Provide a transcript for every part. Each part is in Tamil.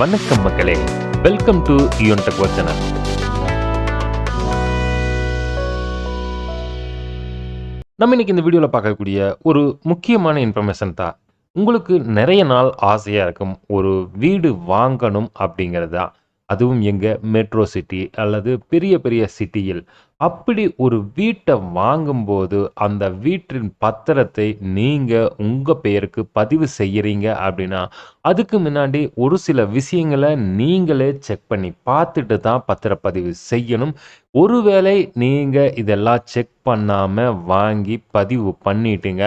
வணக்கம் மக்களே. வெல்கம் டு யூன் டெக் சேனல் நம்ம இன்னைக்கு இந்த வீடியோவில் பார்க்கக்கூடிய ஒரு முக்கியமான இன்ஃபர்மேஷன் தான். உங்களுக்கு நிறைய நாள் ஆசையாக இருக்கும் ஒரு வீடு வாங்கணும் அப்படிங்கிறது தான் அதுவும் எங்கே மெட்ரோ சிட்டி அல்லது பெரிய பெரிய சிட்டியில் அப்படி ஒரு வீட்டை வாங்கும்போது அந்த வீட்டின் பத்திரத்தை நீங்கள் உங்கள் பெயருக்கு பதிவு செய்கிறீங்க அப்படின்னா அதுக்கு முன்னாடி ஒரு சில விஷயங்களை நீங்களே செக் பண்ணி பார்த்துட்டு தான் பத்திரப்பதிவு செய்யணும். ஒருவேளை நீங்கள் இதெல்லாம் செக் பண்ணாமல் வாங்கி பதிவு பண்ணிட்டீங்க.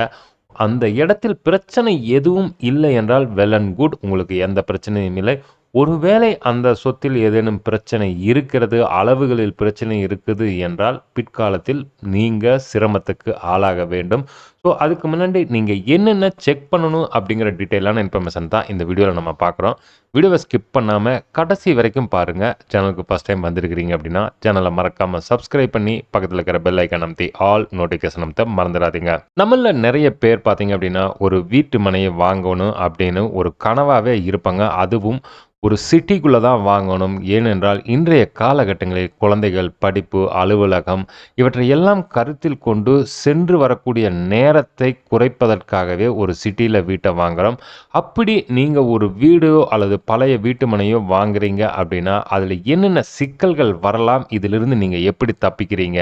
அந்த இடத்தில் பிரச்சனை எதுவும் இல்லை என்றால் வெல் அண்ட் குட் உங்களுக்கு எந்த பிரச்சனையும் இல்லை. ஒருவேளை அந்த சொத்தில் ஏதேனும் பிரச்சனை இருக்கிறது அளவுகளில் பிரச்சனை இருக்குது என்றால் பிற்காலத்தில் நீங்கள் சிரமத்துக்கு ஆளாக வேண்டும். ஸோ அதுக்கு முன்னாடி நீங்கள் என்னென்ன செக் பண்ணணும் அப்படிங்கிற டீட்டெயிலான இன்ஃபர்மேஷன் தான் இந்த வீடியோவில் நம்ம பார்க்குறோம். வீடியோவை ஸ்கிப் பண்ணாமல் கடைசி வரைக்கும் பாருங்கள் சேனலுக்கு ஃபஸ்ட் டைம் வந்திருக்கிறீங்க அப்படின்னா சேனலை மறக்காமல் சப்ஸ்கிரைப் பண்ணி பக்கத்தில் இருக்கிற பெல் ஐக்கன் அமைத்தி ஆல் நோட்டிஃபிகேஷன் அமைத்த மறந்துடாதீங்க. நம்மள நிறைய பேர் பார்த்தீங்க அப்படின்னா ஒரு வீட்டு மனையை வாங்கணும் அப்படின்னு ஒரு கனவாகவே இருப்பாங்க. அதுவும் ஒரு சிட்டிக்குள்ளே தான் வாங்கணும். ஏனென்றால் இன்றைய காலகட்டங்களில் குழந்தைகள் படிப்பு அலுவலகம் இவற்றை எல்லாம் கருத்தில் கொண்டு சென்று வரக்கூடிய நேரம் நேரத்தை குறைப்பதற்காகவே ஒரு சிட்டியில் வீட்டை வாங்குகிறோம் அப்படி நீங்கள் ஒரு வீடோ அல்லது பழைய வீட்டுமனையோ வாங்குறீங்க அப்படின்னா அதில் என்னென்ன சிக்கல்கள் வரலாம் இதிலிருந்து நீங்கள் எப்படி தப்பிக்கிறீங்க?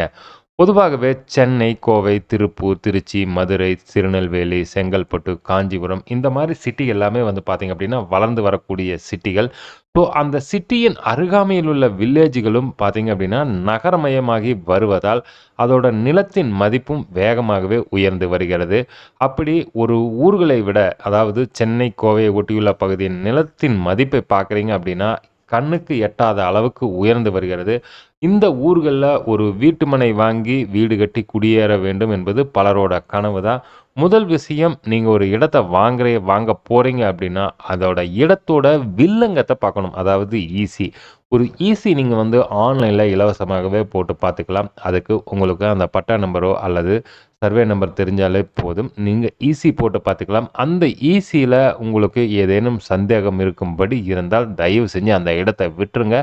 பொதுவாகவே சென்னை கோவை திருப்பூர் திருச்சி மதுரை திருநெல்வேலி செங்கல்பட்டு காஞ்சிபுரம் இந்த மாதிரி சிட்டி எல்லாமே வந்து பார்த்திங்க அப்படின்னா வளர்ந்து வரக்கூடிய சிட்டிகள். ஸோ அந்த சிட்டியின் அருகாமையில் உள்ள வில்லேஜுகளும் பார்த்திங்க அப்படின்னா நகரமயமாகி வருவதால் அதோட நிலத்தின் மதிப்பும் வேகமாகவே உயர்ந்து வருகிறது. அப்படி ஒரு ஊர்களை விட அதாவது சென்னை கோவையை ஒட்டியுள்ள பகுதியின் நிலத்தின் மதிப்பை பார்க்குறீங்க அப்படின்னா கண்ணுக்கு எட்டாத அளவுக்கு உயர்ந்து வருகிறது. இந்த ஊர்களில் ஒரு வீட்டுமனை வாங்கி வீடு கட்டி குடியேற வேண்டும் என்பது பலரோட கனவு தான் முதல் விஷயம் நீங்கள் ஒரு இடத்த வாங்குற வாங்க போகிறீங்க அப்படின்னா அதோட இடத்தோட வில்லங்கத்தை பார்க்கணும். அதாவது ஈஸி ஒரு ஈஸி நீங்கள் வந்து ஆன்லைனில் இலவசமாகவே போட்டு பார்த்துக்கலாம். அதுக்கு உங்களுக்கு அந்த பட்டா நம்பரோ அல்லது சர்வே நம்பர் தெரிஞ்சாலே போதும். நீங்கள் ஈஸி போட்டு பார்த்துக்கலாம். அந்த ஈஸியில் உங்களுக்கு ஏதேனும் சந்தேகம் இருக்கும்படி இருந்தால் தயவு செஞ்சு அந்த இடத்த விட்டுருங்க.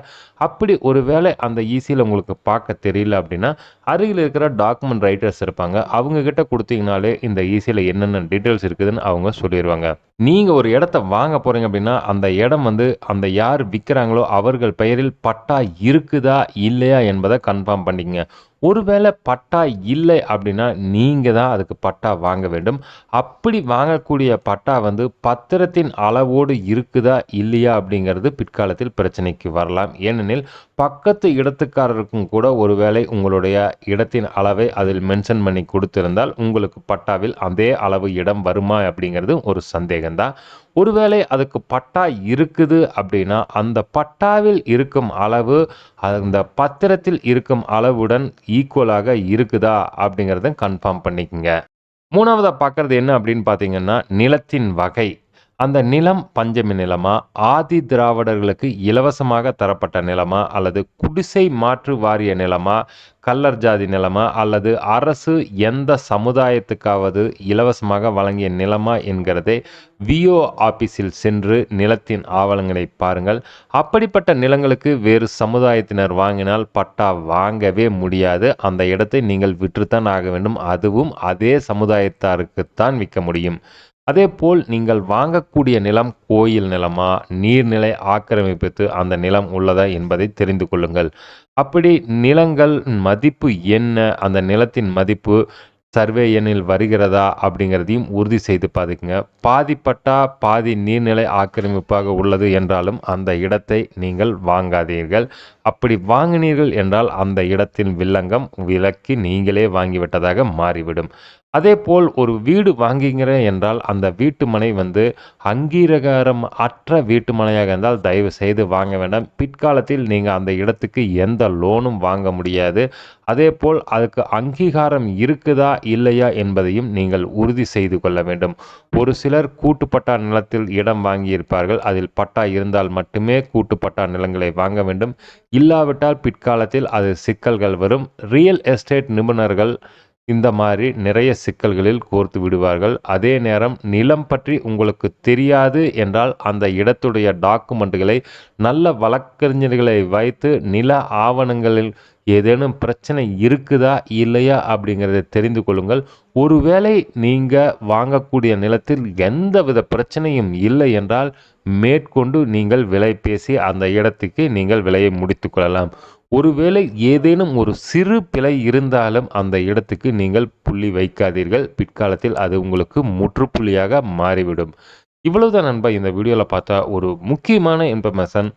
அப்படி ஒருவேளை அந்த ஈஸியில் உங்களுக்கு பார்க்க தெரியல அப்படின்னா அருகில் இருக்கிற டாக்குமெண்ட் ரைட்டர்ஸ் இருப்பாங்க. அவங்கக்கிட்ட கொடுத்தீங்கனாலே இந்த ஈஸியில் என்னென்ன டீட்டெயில்ஸ் இருக்குதுன்னு அவங்க சொல்லிடுவாங்க நீங்கள் ஒரு இடத்த வாங்க போகிறீங்க அப்படின்னா அந்த இடம் வந்து அந்த யார் விற்கிறாங்களோ அவர்கள் பெயரில் பட்டா இருக்குதா இல்லையா என்பதை கன்ஃபார்ம் பண்ணிக்கங்க. ஒருவேளை பட்டா இல்லை அப்படின்னா நீங்கள் தான் அதுக்கு பட்டா வாங்க வேண்டும். அப்படி வாங்கக்கூடிய பட்டா வந்து பத்திரத்தின் அளவோடு இருக்குதா இல்லையா அப்படிங்கிறது பிற்காலத்தில் பிரச்சனைக்கு வரலாம். ஏனெனில் பக்கத்து இடத்துக்காரருக்கும் கூட ஒருவேளை உங்களுடைய இடத்தின் அளவை அதில் மென்ஷன் பண்ணி கொடுத்திருந்தால் உங்களுக்கு பட்டாவில் அதே அளவு இடம் வருமா அப்படிங்கிறது ஒரு சந்தேகம்தான். ஒருவேளை அதுக்கு பட்டா இருக்குது அப்படின்னா அந்த பட்டாவில் இருக்கும் அளவு அந்த பத்திரத்தில் இருக்கும் அளவுடன் ஈக்குவலாக இருக்குதா அப்படிங்கிறத கன்ஃபார்ம் பண்ணிக்கோங்க. மூணாவதாக பார்க்குறது என்ன அப்படின்னு பார்த்தீங்கன்னா நிலத்தின் வகை. அந்த நிலம் பஞ்சமி நிலமா? ஆதி திராவிடர்களுக்கு இலவசமாக தரப்பட்ட நிலமா? அல்லது குடிசை மாற்று வாரிய நிலமா? கல்லர் ஜாதி நிலமா? அல்லது அரசு எந்த சமுதாயத்துக்காவது இலவசமாக வழங்கிய நிலமா என்கிறதை விஓ ஆபீஸில் சென்று நிலத்தின் ஆவணங்களை பாருங்கள். அப்படிப்பட்ட நிலங்களுக்கு வேறு சமுதாயத்தினர் வாங்கினால் பட்டா வாங்கவே முடியாது. அந்த இடத்தை நீங்கள் விற்றுத்தான் ஆக வேண்டும். அதுவும் அதே சமுதாயத்தாருக்குத்தான் விற்க முடியும். அதே போல் நீங்கள் வாங்கக்கூடிய நிலம் கோயில் நிலமா? நீர்நிலை ஆக்கிரமிப்புக்கு அந்த நிலம் உள்ளதா என்பதை தெரிந்து கொள்ளுங்கள். அப்படி நிலங்கள் மதிப்பு என்ன? அந்த நிலத்தின் மதிப்பு சர்வே எண்ணில் வருகிறதா? அப்படிங்கிறதையும் உறுதி செய்து பார்த்துக்குங்க. பாதிப்பட்டா பாதி நீர்நிலை ஆக்கிரமிப்பாக உள்ளது என்றாலும் அந்த இடத்தை நீங்கள் வாங்காதீர்கள். அப்படி வாங்கினீர்கள் என்றால் அந்த இடத்தின் வில்லங்கம் விலக்கி நீங்களே வாங்கிவிட்டதாக மாறிவிடும். அதே போல் ஒரு வீடு வாங்கிங்கிற என்றால் அந்த வீட்டு மனை வந்து அங்கீகாரம் அற்ற வீட்டு மனையாக இருந்தால் தயவு செய்து வாங்க வேண்டாம். பிற்காலத்தில் நீங்கள் அந்த இடத்துக்கு எந்த லோனும் வாங்க முடியாது. அதே போல் அதுக்கு அங்கீகாரம் இருக்குதா இல்லையா என்பதையும் நீங்கள் உறுதி செய்து கொள்ள வேண்டும். ஒரு சிலர் கூட்டுப்பட்டா நிலத்தில் இடம் வாங்கியிருப்பார்கள். அதில் பட்டா இருந்தால் மட்டுமே கூட்டுப்பட்டா நிலங்களை வாங்க வேண்டும். இல்லாவிட்டால் பிற்காலத்தில் அது சிக்கல்கள் வரும். ரியல் எஸ்டேட் நிபுணர்கள் இந்த மாதிரி நிறைய சிக்கல்களில் கோர்த்து விடுவார்கள். அதே நேரம் நிலம் பற்றி உங்களுக்கு தெரியாது என்றால் அந்த இடத்துடைய டாக்குமெண்ட்டுகளை நல்ல வழக்கறிஞர்களை வைத்து நில ஆவணங்களில் ஏதேனும் பிரச்சனை இருக்குதா இல்லையா அப்படிங்கிறத தெரிந்து கொள்ளுங்கள். ஒருவேளை நீங்கள் வாங்கக்கூடிய நிலத்தில் எந்தவித பிரச்சனையும் இல்லை என்றால் மேற்கொண்டு நீங்கள் விலை பேசி அந்த இடத்துக்கு நீங்கள் விலையை முடித்து கொள்ளலாம். ஒருவேளை ஏதேனும் ஒரு சிறு பிழை இருந்தாலும் அந்த இடத்துக்கு நீங்கள் புள்ளி வைக்காதீர்கள். பிற்காலத்தில் அது உங்களுக்கு முற்றுப்புள்ளியாக மாறிவிடும். இவ்வளவுதான் நண்பா இந்த வீடியோவில் பார்த்தா ஒரு முக்கியமான இன்ஃபர்மேஷன்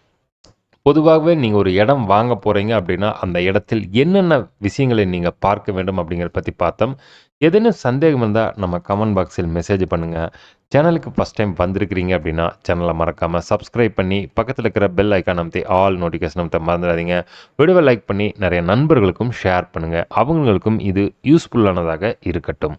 பொதுவாகவே நீங்கள் ஒரு இடம் வாங்க போகிறீங்க அப்படின்னா அந்த இடத்தில் என்னென்ன விஷயங்களை நீங்கள் பார்க்க வேண்டும் அப்படிங்கிறத பற்றி பார்த்தோம். ஏதேனும் சந்தேகம் இருந்தால் நம்ம கமெண்ட் பாக்ஸில் மெசேஜ் பண்ணுங்கள் சேனலுக்கு ஃபஸ்ட் டைம் வந்திருக்கிறீங்க அப்படின்னா சேனலை மறக்காமல் சப்ஸ்கிரைப் பண்ணி பக்கத்தில் இருக்கிற பெல் ஐக்கான் அமைத்து ஆல் நோட்டிஃபிகேஷன் அமைத்த மறந்துடாதீங்க. வீடியோவை லைக் பண்ணி நிறைய நண்பர்களுக்கும் ஷேர் பண்ணுங்கள் அவங்களுக்கும் இது யூஸ்ஃபுல்லானதாக இருக்கட்டும்.